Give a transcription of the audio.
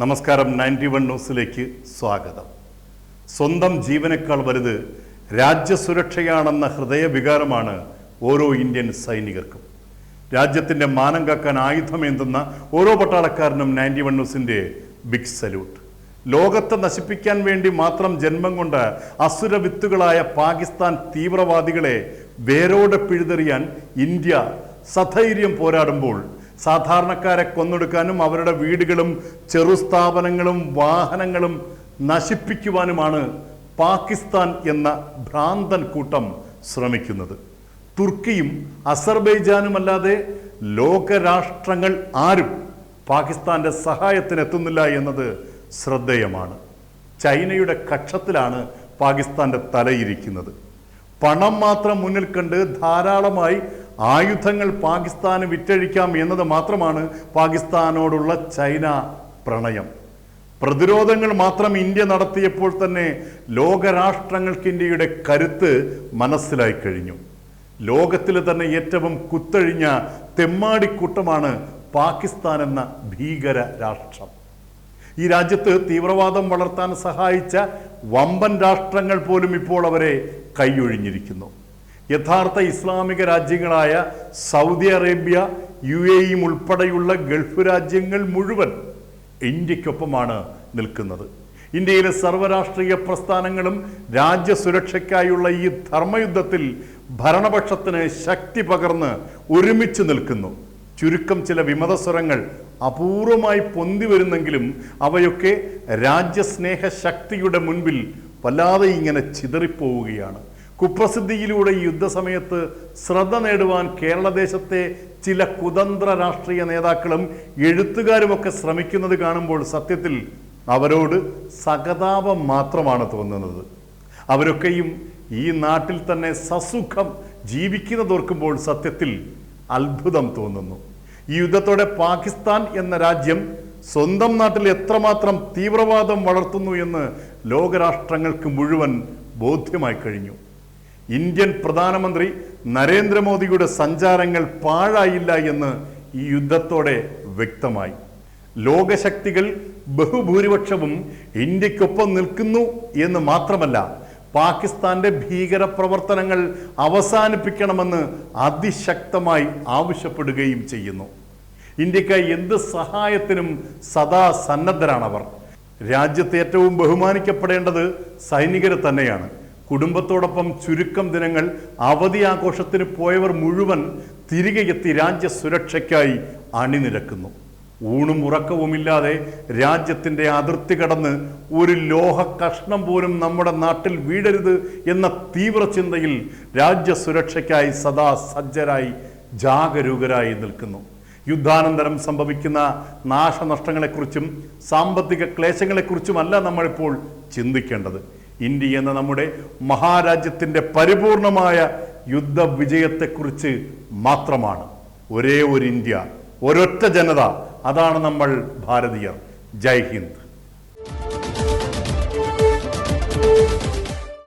നമസ്കാരം ninety one ന്യൂസിലേക്ക് സ്വാഗതം. സ്വന്തം ജീവനേക്കാൾ വലുത് രാജ്യസുരക്ഷയാണെന്ന ഹൃദയവികാരമാണ് ഓരോ ഇന്ത്യൻ സൈനികർക്കും. രാജ്യത്തിന്റെ മാനം കാക്കാൻ ആയുധമേന്തുന്ന ഓരോ പട്ടാളക്കാരനും നയന്റി വൺ ന്യൂസിന്റെ ബിഗ് സല്യൂട്ട് ലോകത്തെ നശിപ്പിക്കാൻ വേണ്ടി മാത്രം ജന്മം കൊണ്ട് അസുരവിത്തുകളായ പാകിസ്ഥാൻ തീവ്രവാദികളെ വേരോടെ പിഴുതെറിയാൻ ഇന്ത്യ സധൈര്യം പോരാടുമ്പോൾ സാധാരണക്കാരെ കൊന്നൊടുക്കാനും അവരുടെ വീടുകളും ചെറുസ്ഥാപനങ്ങളും വാഹനങ്ങളും നശിപ്പിക്കുവാനുമാണ് പാകിസ്ഥാൻ എന്ന ഭ്രാന്തൻ കൂട്ടം ശ്രമിക്കുന്നത്. തുർക്കിയും അസർബൈജാനുമല്ലാതെ ലോകരാഷ്ട്രങ്ങൾ ആരും പാകിസ്ഥാന്റെ സഹായത്തിനെത്തുന്നില്ല എന്നത് ശ്രദ്ധേയമാണ്. ചൈനയുടെ കക്ഷത്തിലാണ് പാകിസ്ഥാന്റെ തലയിരിക്കുന്നത്. പണം മാത്രം മുന്നിൽ കണ്ട് ധാരാളമായി ആയുധങ്ങൾ പാകിസ്ഥാന് വിറ്റഴിക്കാം എന്നത് മാത്രമാണ് പാകിസ്ഥാനോടുള്ള ചൈന പ്രണയം. പ്രതിരോധങ്ങൾ മാത്രം ഇന്ത്യ നടത്തിയപ്പോൾ തന്നെ ലോകരാഷ്ട്രങ്ങൾക്ക് ഇന്ത്യയുടെ കരുത്ത് മനസ്സിലായി കഴിഞ്ഞു. ലോകത്തിൽ തന്നെ ഏറ്റവും കുത്തഴിഞ്ഞ തെമ്മാടിക്കൂട്ടമാണ് പാകിസ്ഥാൻ എന്ന ഭീകര രാഷ്ട്രം. ഈ രാജ്യത്ത് തീവ്രവാദം വളർത്താൻ സഹായിച്ച വമ്പൻ രാഷ്ട്രങ്ങൾ പോലും ഇപ്പോൾ അവരെ കൈയൊഴിഞ്ഞിരിക്കുന്നു. യഥാർത്ഥ ഇസ്ലാമിക രാജ്യങ്ങളായ സൗദി അറേബ്യ യു എയും ഉൾപ്പെടെയുള്ള ഗൾഫ് രാജ്യങ്ങൾ മുഴുവൻ ഇന്ത്യക്കൊപ്പമാണ് നിൽക്കുന്നത്. ഇന്ത്യയിലെ സർവരാഷ്ട്രീയ പ്രസ്ഥാനങ്ങളും രാജ്യസുരക്ഷയ്ക്കായുള്ള ഈ ധർമ്മയുദ്ധത്തിൽ ഭരണപക്ഷത്തിന് ശക്തി പകർന്ന് ഒരുമിച്ച് നിൽക്കുന്നു. ചുരുക്കം ചില വിമതസ്വരങ്ങൾ അപൂർവമായി പൊന്തി വരുന്നെങ്കിലും അവയൊക്കെ രാജ്യസ്നേഹ ശക്തിയുടെ മുൻപിൽ വല്ലാതെ ഇങ്ങനെ ചിതറിപ്പോവുകയാണ്. കുപ്രസിദ്ധിയിലൂടെ യുദ്ധസമയത്ത് ശ്രദ്ധ നേടുവാൻ കേരളദേശത്തെ ചില കുതന്ത്ര രാഷ്ട്രീയ നേതാക്കളും എഴുത്തുകാരുമൊക്കെ ശ്രമിക്കുന്നത് കാണുമ്പോൾ സത്യത്തിൽ അവരോട് സഹതാപം മാത്രമാണ് തോന്നുന്നത്. അവരൊക്കെയും ഈ നാട്ടിൽ തന്നെ സസുഖം ജീവിക്കുന്നതോർക്കുമ്പോൾ സത്യത്തിൽ അത്ഭുതം തോന്നുന്നു. ഈ യുദ്ധത്തോടെ പാകിസ്ഥാൻ എന്ന രാജ്യം സ്വന്തം നാട്ടിൽ എത്രമാത്രം തീവ്രവാദം വളർത്തുന്നു എന്ന് ലോകരാഷ്ട്രങ്ങൾക്ക് മുഴുവൻ ബോധ്യമായി കഴിഞ്ഞു. ഇന്ത്യൻ പ്രധാനമന്ത്രി നരേന്ദ്രമോദിയുടെ സഞ്ചാരങ്ങൾ പാഴായില്ല എന്ന് ഈ യുദ്ധത്തോടെ വ്യക്തമായി. ലോകശക്തികൾ ബഹുഭൂരിപക്ഷവും ഇന്ത്യക്കൊപ്പം നിൽക്കുന്നു എന്ന് മാത്രമല്ല പാകിസ്ഥാന്റെ ഭീകര പ്രവർത്തനങ്ങൾ അവസാനിപ്പിക്കണമെന്ന് അതിശക്തമായി ആവശ്യപ്പെടുകയും ചെയ്യുന്നു. ഇന്ത്യക്കായി എന്ത് സഹായത്തിനും സദാ സന്നദ്ധരാണവർ. രാജ്യത്ത് ഏറ്റവും ബഹുമാനിക്കപ്പെടേണ്ടത് സൈനികർ തന്നെയാണ്. കുടുംബത്തോടൊപ്പം ചുരുക്കം ദിനങ്ങൾ അവധി ആഘോഷത്തിന് പോയവർ മുഴുവൻ തിരികെ എത്തി രാജ്യ സുരക്ഷയ്ക്കായി അണിനിരക്കുന്നു. ഊണും ഉറക്കവുമില്ലാതെ രാജ്യത്തിന്റെ അതിർത്തി കടന്ന് ഒരു ലോഹ കഷ്ണം പോലും നമ്മുടെ നാട്ടിൽ വീഴരുത് എന്ന തീവ്ര ചിന്തയിൽ രാജ്യസുരക്ഷയ്ക്കായി സദാ സജ്ജരായി ജാഗരൂകരായി നിൽക്കുന്നു. യുദ്ധാനന്തരം സംഭവിക്കുന്ന നാശനഷ്ടങ്ങളെക്കുറിച്ചും സാമ്പത്തിക ക്ലേശങ്ങളെക്കുറിച്ചുമല്ല നമ്മളിപ്പോൾ ചിന്തിക്കേണ്ടത്. ഇന്ത്യ എന്ന നമ്മുടെ മഹാരാജ്യത്തിന്റെ പരിപൂർണമായ യുദ്ധ വിജയത്തെക്കുറിച്ച് മാത്രമാണ്. ഒരേ ഒരു ഇന്ത്യ ഒരൊറ്റ ജനത. അതാണ് നമ്മൾ ഭാരതീയർ. ജയ് ഹിന്ദ്.